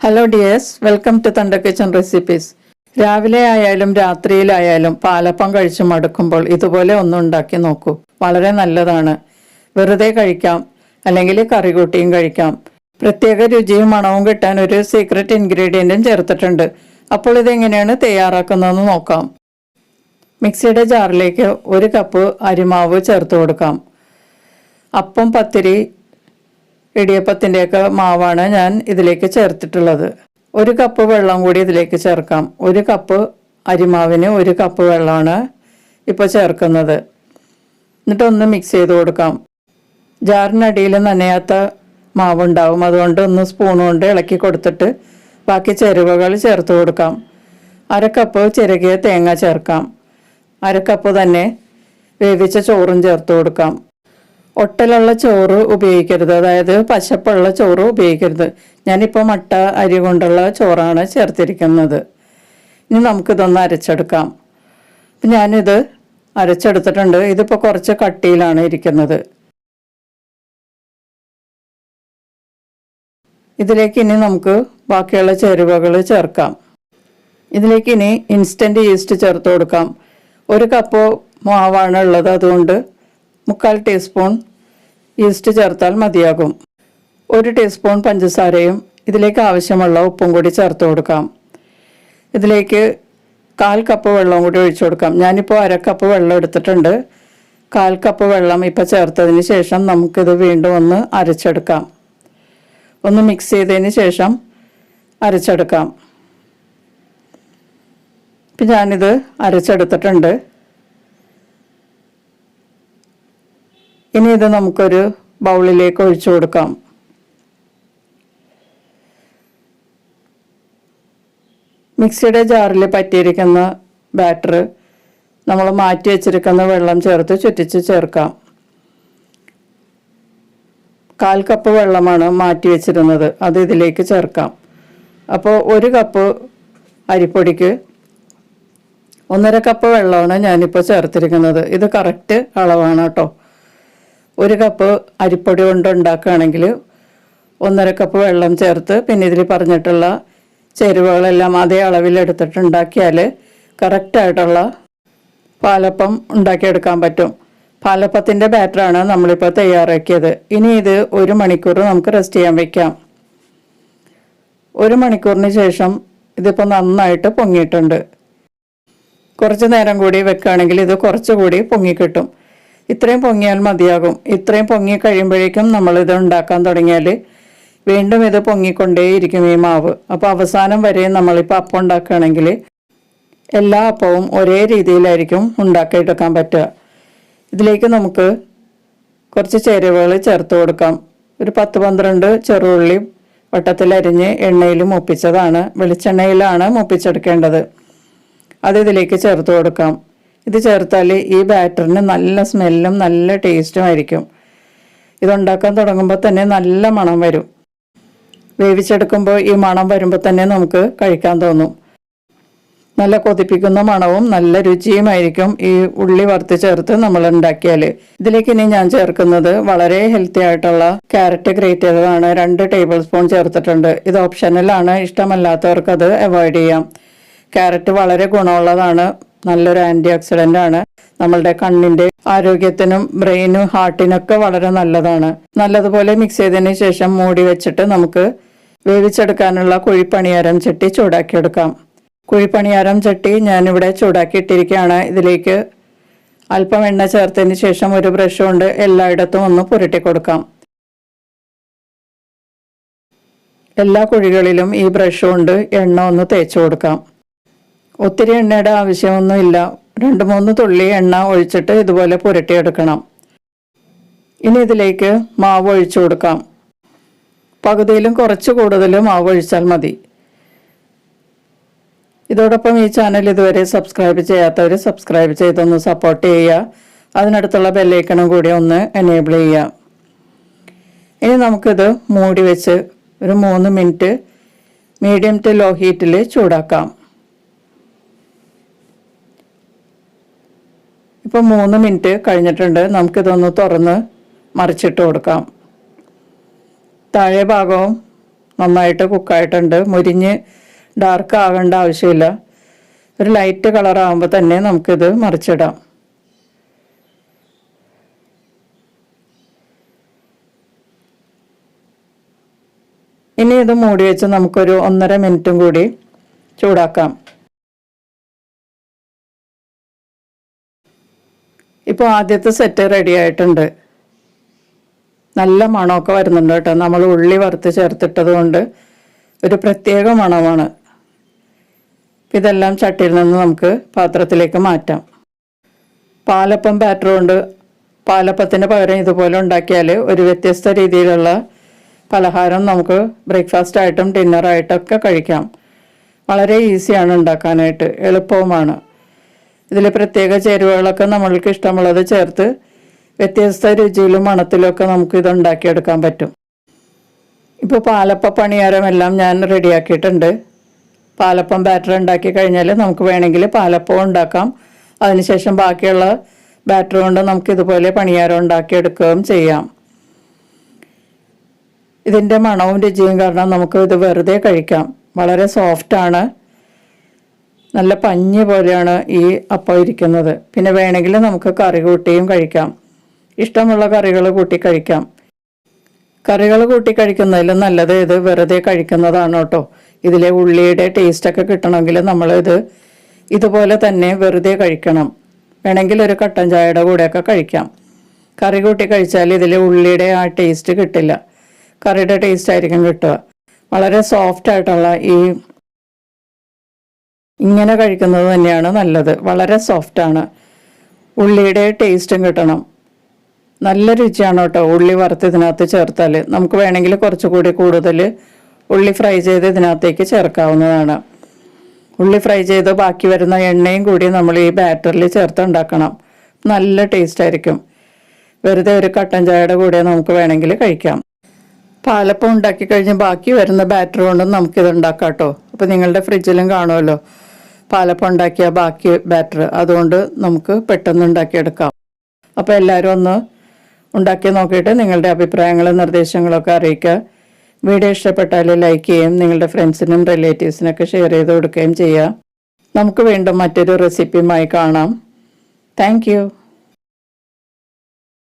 Hello dears welcome to തണ്ട kitchen recipes രാവിലെ ആയാലും രാത്രിയിലായാലും പാലപ്പം കഴിച്ച് മടുക്കുമ്പോൾ ഇതുപോലെ ഒന്ന് ഉണ്ടാക്കി നോക്കൂ. വളരെ നല്ലതാണ്. വെറുതെ കഴിക്കാം. അല്ലെങ്കിൽ കറി കൂട്ടിയും കഴിക്കാം. പ്രത്യേക രുചിയും മണവും കിട്ടാൻ ഒരു സീക്രട്ട് ഇൻഗ്രീഡിയന്റും ചേർത്തിട്ടുണ്ട്. അപ്പോൾ ഇതെങ്ങനെയാണ് തയ്യാറാക്കുന്നതെന്ന് നോക്കാം. മിക്സിയുടെ ജാറിലേക്ക് ഒരു കപ്പ് അരിമാവ് ചേർത്ത് കൊടുക്കാം. അപ്പം പത്തിരി ഇടിയപ്പത്തിന്റെയൊക്കെ മാവാണ് ഞാൻ ഇതിലേക്ക് ചേർത്തിട്ടുള്ളത്. ഒരു കപ്പ് വെള്ളം കൂടി ഇതിലേക്ക് ചേർക്കാം. ഒരു കപ്പ് അരിമാവിന് ഒരു കപ്പ് വെള്ളമാണ് ഇപ്പോൾ ചേർക്കുന്നത്. എന്നിട്ടൊന്ന് മിക്സ് ചെയ്ത് കൊടുക്കാം. ജാറിനടിയിൽ നനയാത്ത മാവുണ്ടാവും. അതുകൊണ്ട് ഒന്ന് സ്പൂൺ കൊണ്ട് ഇളക്കി കൊടുത്തിട്ട് ബാക്കി ചേരുവകൾ ചേർത്ത് കൊടുക്കാം. അരക്കപ്പ് കപ്പ് ചിരകിയ തേങ്ങ ചേർക്കാം. അരക്കപ്പ് കപ്പ് തന്നെ വേവിച്ച ചോറും ചേർത്ത് കൊടുക്കാം. ഒട്ടലുള്ള ചോറ് ഉപയോഗിക്കരുത്. അതായത് പശപ്പുള്ള ചോറ് ഉപയോഗിക്കരുത്. ഞാനിപ്പോൾ മട്ട അരി കൊണ്ടുള്ള ചോറാണ് ചേർത്തിരിക്കുന്നത്. ഇനി നമുക്കിതൊന്ന് അരച്ചെടുക്കാം. ഞാനിത് അരച്ചെടുത്തിട്ടുണ്ട്. ഇതിപ്പോൾ കുറച്ച് കട്ടിയിലാണ് ഇരിക്കുന്നത്. ഇതിലേക്ക് ഇനി നമുക്ക് ബാക്കിയുള്ള ചേരുവകൾ ചേർക്കാം. ഇതിലേക്ക് ഇനി ഇൻസ്റ്റന്റ് ഈസ്റ്റ് ചേർത്ത് കൊടുക്കാം. ഒരു കപ്പ് മാവാണ് ഉള്ളത്. അതുകൊണ്ട് മുക്കാൽ ടീസ്പൂൺ ഈസ്റ്റ് ചേർത്താൽ മതിയാകും. ഒരു ടീസ്പൂൺ പഞ്ചസാരയും ഇതിലേക്ക് ആവശ്യമുള്ള ഉപ്പും കൂടി ചേർത്ത് കൊടുക്കാം. ഇതിലേക്ക് കാൽ കപ്പ് വെള്ളവും കൂടി ഒഴിച്ചു കൊടുക്കാം. ഞാനിപ്പോൾ അര കപ്പ് വെള്ളം എടുത്തിട്ടുണ്ട്. കാൽ കപ്പ് വെള്ളം ഇപ്പോൾ ചേർത്തതിന് ശേഷം നമുക്കിത് വീണ്ടും ഒന്ന് അരച്ചെടുക്കാം. ഒന്ന് മിക്സ് ചെയ്തതിന് ശേഷം അരച്ചെടുക്കാം. ഇപ്പം ഞാനിത് അരച്ചെടുത്തിട്ടുണ്ട്. ഇനി ഇത് നമുക്കൊരു ബൗളിലേക്ക് ഒഴിച്ചു കൊടുക്കാം. മിക്സിയുടെ ജാറിൽ പറ്റിയിരിക്കുന്ന ബാറ്റർ നമ്മൾ മാറ്റി വെച്ചിരിക്കുന്ന വെള്ളം ചേർത്ത് ചുറ്റിച്ച് ചേർക്കാം. കാൽ കപ്പ് വെള്ളമാണ് മാറ്റി വെച്ചിരുന്നത്. അത് ഇതിലേക്ക് ചേർക്കാം. അപ്പോൾ ഒരു കപ്പ് അരിപ്പൊടിക്ക് ഒന്നര കപ്പ് വെള്ളമാണ് ഞാനിപ്പോൾ ചേർത്തിരിക്കുന്നത്. ഇത് കറക്റ്റ് അളവാണ് കേട്ടോ. ഒരു കപ്പ് അരിപ്പൊടി കൊണ്ട് ഉണ്ടാക്കുകയാണെങ്കിൽ ഒന്നര കപ്പ് വെള്ളം ചേർത്ത് പിന്നെ ഇതിൽ പറഞ്ഞിട്ടുള്ള ചേരുവകളെല്ലാം അതേ അളവിൽ എടുത്തിട്ട് ഉണ്ടാക്കിയാൽ കറക്റ്റായിട്ടുള്ള പാലപ്പം ഉണ്ടാക്കിയെടുക്കാൻ പറ്റും. പാലപ്പത്തിന്റെ ബാറ്ററാണ് നമ്മളിപ്പോൾ തയ്യാറാക്കിയത്. ഇനി ഇത് ഒരു മണിക്കൂർ നമുക്ക് റെസ്റ്റ് ചെയ്യാൻ വയ്ക്കാം ഒരു മണിക്കൂറിന് ശേഷം ഇതിപ്പോൾ നന്നായിട്ട് പൊങ്ങിയിട്ടുണ്ട്. കുറച്ച് നേരം കൂടി വെക്കുകയാണെങ്കിൽ ഇത് കുറച്ചുകൂടി പൊങ്ങിക്കിട്ടും. ഇത്രയും പൊങ്ങിയാൽ മതിയാകും. ഇത്രയും പൊങ്ങി കഴിയുമ്പോഴേക്കും നമ്മളിത് ഉണ്ടാക്കാൻ തുടങ്ങിയാൽ വീണ്ടും ഇത് പൊങ്ങിക്കൊണ്ടേയിരിക്കും ഈ മാവ്. അപ്പോൾ അവസാനം വരെ നമ്മളിപ്പോൾ അപ്പം ഉണ്ടാക്കുകയാണെങ്കിൽ എല്ലാ അപ്പവും ഒരേ രീതിയിലായിരിക്കും ഉണ്ടാക്കിയെടുക്കാൻ പറ്റുക. ഇതിലേക്ക് നമുക്ക് കുറച്ച് ചേരുവകൾ ചേർത്ത് കൊടുക്കാം. ഒരു പത്ത് പന്ത്രണ്ട് ചെറുള്ളി വട്ടത്തിലരിഞ്ഞ് എണ്ണയിൽ മുപ്പിച്ചതാണ്. വെളിച്ചെണ്ണയിലാണ് മുപ്പിച്ചെടുക്കേണ്ടത്. അത് ഇതിലേക്ക് ചേർത്ത് കൊടുക്കാം. ഇത് ചേർത്താൽ ഈ ബാറ്ററിന് നല്ല സ്മെല്ലും നല്ല ടേസ്റ്റും ആയിരിക്കും. ഇതുണ്ടാക്കാൻ തുടങ്ങുമ്പോൾ തന്നെ നല്ല മണം വരും. വേവിച്ചെടുക്കുമ്പോൾ ഈ മണം വരുമ്പോൾ തന്നെ നമുക്ക് കഴിക്കാൻ തോന്നും. നല്ല കൊതിപ്പിക്കുന്ന മണവും നല്ല രുചിയുമായിരിക്കും ഈ ഉള്ളി വറുത്ത് ചേർത്ത് നമ്മൾ ഉണ്ടാക്കിയാൽ ഇതിലേക്ക് ഇനി ഞാൻ ചേർക്കുന്നത് വളരെ ഹെൽത്തി ആയിട്ടുള്ള ക്യാരറ്റ് ഗ്രേറ്റ് ചെയ്തതാണ്. രണ്ട് ടേബിൾ സ്പൂൺ ചേർത്തിട്ടുണ്ട്. ഇത് ഓപ്ഷനലാണ് ഇഷ്ടമല്ലാത്തവർക്ക് അത് അവോയ്ഡ് ചെയ്യാം. ക്യാരറ്റ് വളരെ ഗുണമുള്ളതാണ്. നല്ലൊരു ആന്റി ഓക്സിഡന്റ് ആണ്. നമ്മളുടെ കണ്ണിന്റെ ആരോഗ്യത്തിനും ബ്രെയിനും ഹാർട്ടിനൊക്കെ വളരെ നല്ലതാണ്. നല്ലതുപോലെ മിക്സ് ചെയ്തതിന് ശേഷം മൂടി വെച്ചിട്ട് നമുക്ക് വേവിച്ചെടുക്കാനുള്ള കുഴിപ്പണിയാരം ചട്ടി ചൂടാക്കിയെടുക്കാം. കുഴിപ്പണിയാരം ചട്ടി ഞാനിവിടെ ചൂടാക്കിയിട്ടിരിക്കുകയാണ്. ഇതിലേക്ക് അല്പം എണ്ണ ചേർത്തതിന് ശേഷം ഒരു ബ്രഷ് കൊണ്ട് എല്ലായിടത്തും ഒന്ന് പുരട്ടി കൊടുക്കാം. എല്ലാ കുഴികളിലും ഈ ബ്രഷ് കൊണ്ട് എണ്ണ ഒന്ന് തേച്ചു കൊടുക്കാം. ഒത്തിരി എണ്ണയുടെ ആവശ്യമൊന്നുമില്ല. രണ്ട് മൂന്ന് തുള്ളി എണ്ണ ഒഴിച്ചിട്ട് ഇതുപോലെ പുരട്ടിയെടുക്കണം. ഇനി ഇതിലേക്ക് മാവ് ഒഴിച്ചു കൊടുക്കാം. പകുതിയിലും കുറച്ച് കൂടുതൽ മാവ് ഒഴിച്ചാൽ മതി. ഇതോടൊപ്പം ഈ ചാനൽ ഇതുവരെ സബ്സ്ക്രൈബ് ചെയ്യാത്തവർ സബ്സ്ക്രൈബ് ചെയ്തൊന്ന് സപ്പോർട്ട് ചെയ്യുക. അതിനടുത്തുള്ള ബെല്ലൈക്കണും കൂടി ഒന്ന് എനേബിൾ ചെയ്യുക. ഇനി നമുക്കിത് മൂടി വെച്ച് ഒരു മൂന്ന് മിനിറ്റ് മീഡിയം ടു ലോ ഹീറ്റിൽ ചൂടാക്കാം. ഇപ്പോൾ മൂന്ന് മിനിറ്റ് കഴിഞ്ഞിട്ടുണ്ട്. നമുക്കിതൊന്ന് തുറന്ന് മറിച്ചിട്ട് കൊടുക്കാം. താഴെ ഭാഗവും നന്നായിട്ട് കുക്കായിട്ടുണ്ട്. മുരിഞ്ഞ് ഡാർക്ക് ആകേണ്ട ആവശ്യമില്ല. ഒരു ലൈറ്റ് കളറാകുമ്പോൾ തന്നെ നമുക്കിത് മറിച്ചിടാം. ഇനി ഇത് മൂടി വെച്ച് നമുക്കൊരു ഒന്നര മിനിറ്റും കൂടി ചൂടാക്കാം. ഇപ്പോൾ ആദ്യത്തെ സെറ്റ് റെഡി ആയിട്ടുണ്ട്. നല്ല മണമൊക്കെ വരുന്നുണ്ട് കേട്ടോ. നമ്മൾ ഉള്ളി വറുത്ത് ചേർത്തിട്ടത് കൊണ്ട് ഒരു പ്രത്യേക മണമാണ്. ഇതെല്ലാം ചട്ടിയിൽ നിന്ന് നമുക്ക് പാത്രത്തിലേക്ക് മാറ്റാം. പാലപ്പം ബാറ്റർ കൊണ്ട് പാലപ്പത്തിന് പകരം ഇതുപോലെ ഉണ്ടാക്കിയാൽ ഒരു വ്യത്യസ്ത രീതിയിലുള്ള പലഹാരം നമുക്ക് ബ്രേക്ക്ഫാസ്റ്റ് ആയിട്ടും ഡിന്നറായിട്ടൊക്കെ കഴിക്കാം. വളരെ ഈസിയാണ് ഉണ്ടാക്കാനായിട്ട്. എളുപ്പവുമാണ്. ഇതിൽ പ്രത്യേക ചേരുവകളൊക്കെ നമ്മൾക്ക് ഇഷ്ടമുള്ളത് ചേർത്ത് വ്യത്യസ്ത രുചിയിലും മണത്തിലൊക്കെ നമുക്ക് ഇത് ഉണ്ടാക്കിയെടുക്കാൻ പറ്റും. ഇപ്പോൾ പാലപ്പ പണിയാരമെല്ലാം ഞാൻ റെഡിയാക്കിയിട്ടുണ്ട്. പാലപ്പം ബാറ്റർ ഉണ്ടാക്കി കഴിഞ്ഞാൽ നമുക്ക് വേണമെങ്കിൽ പാലപ്പം ഉണ്ടാക്കാം. അതിനുശേഷം ബാക്കിയുള്ള ബാറ്റർ കൊണ്ട് നമുക്ക് ഇതുപോലെ പണിയാരം ഉണ്ടാക്കിയെടുക്കുകയും ചെയ്യാം. ഇതിന്റെ മണവും രുചിയും കാരണം നമുക്ക് ഇത് വെറുതെ കഴിക്കാം. വളരെ സോഫ്റ്റാണ്. നല്ല പഞ്ഞി പോലെയാണ് ഈ അപ്പം ഇരിക്കുന്നത്. പിന്നെ വേണമെങ്കിൽ നമുക്ക് കറി കൂട്ടിയും കഴിക്കാം. ഇഷ്ടമുള്ള കറികൾ കൂട്ടി കഴിക്കാം. കറികൾ കൂട്ടി കഴിക്കുന്നതിലും നല്ലത് ഇത് വെറുതെ കഴിക്കുന്നതാണ് കേട്ടോ. ഇതിലെ ഉള്ളിയുടെ ടേസ്റ്റൊക്കെ കിട്ടണമെങ്കിൽ നമ്മളിത് ഇതുപോലെ തന്നെ വെറുതെ കഴിക്കണം. വേണമെങ്കിൽ ഒരു കട്ടൻ ചായയുടെ കൂടെയൊക്കെ കഴിക്കാം. കറി കൂട്ടി കഴിച്ചാൽ ഇതിലെ ഉള്ളിയുടെ ആ ടേസ്റ്റ് കിട്ടില്ല. കറിയുടെ ടേസ്റ്റ് ആയിരിക്കും കിട്ടുക. വളരെ സോഫ്റ്റ് ആയിട്ടുള്ള ഈ ഇങ്ങനെ കഴിക്കുന്നത് തന്നെയാണ് നല്ലത്. വളരെ സോഫ്റ്റാണ് ഉള്ളിയുടെ ടേസ്റ്റും കിട്ടണം. നല്ല രുചിയാണ് കേട്ടോ ഉള്ളി വറുത്ത് ഇതിനകത്ത് ചേർത്താൽ നമുക്ക് വേണമെങ്കിൽ കുറച്ചുകൂടി കൂടുതൽ ഉള്ളി ഫ്രൈ ചെയ്ത് ഇതിനകത്തേക്ക് ചേർക്കാവുന്നതാണ്. ഉള്ളി ഫ്രൈ ചെയ്ത് ബാക്കി വരുന്ന എണ്ണയും കൂടി നമ്മൾ ഈ ബാറ്ററിൽ ചേർത്ത് ഉണ്ടാക്കണം. നല്ല ടേസ്റ്റ് ആയിരിക്കും. വെറുതെ ഒരു കട്ടൻ ചായയുടെ കൂടെ നമുക്ക് വേണമെങ്കിൽ കഴിക്കാം. പാലപ്പം ഉണ്ടാക്കി കഴിഞ്ഞ് ബാക്കി വരുന്ന ബാറ്റർ കൊണ്ടും നമുക്കിത് ഉണ്ടാക്കാം കേട്ടോ. അപ്പോൾ നിങ്ങളുടെ ഫ്രിഡ്ജിലും കാണുമല്ലോ. പാലപ്പം ഉണ്ടാക്കിയ ബാക്കി ബാറ്റർ അതുകൊണ്ട് നമുക്ക് പെട്ടെന്ന് ഉണ്ടാക്കിയെടുക്കാം. അപ്പോൾ എല്ലാവരും ഒന്ന് ഉണ്ടാക്കി നോക്കിയിട്ട് നിങ്ങളുടെ അഭിപ്രായങ്ങളും നിർദ്ദേശങ്ങളൊക്കെ അറിയിക്കുക. വീഡിയോ ഇഷ്ടപ്പെട്ടാൽ ലൈക്ക് ചെയ്യുകയും നിങ്ങളുടെ ഫ്രണ്ട്സിനും റിലേറ്റീവ്സിനൊക്കെ ഷെയർ ചെയ്ത് കൊടുക്കുകയും ചെയ്യുക. നമുക്ക് വീണ്ടും മറ്റൊരു റെസിപ്പിയുമായി കാണാം. താങ്ക്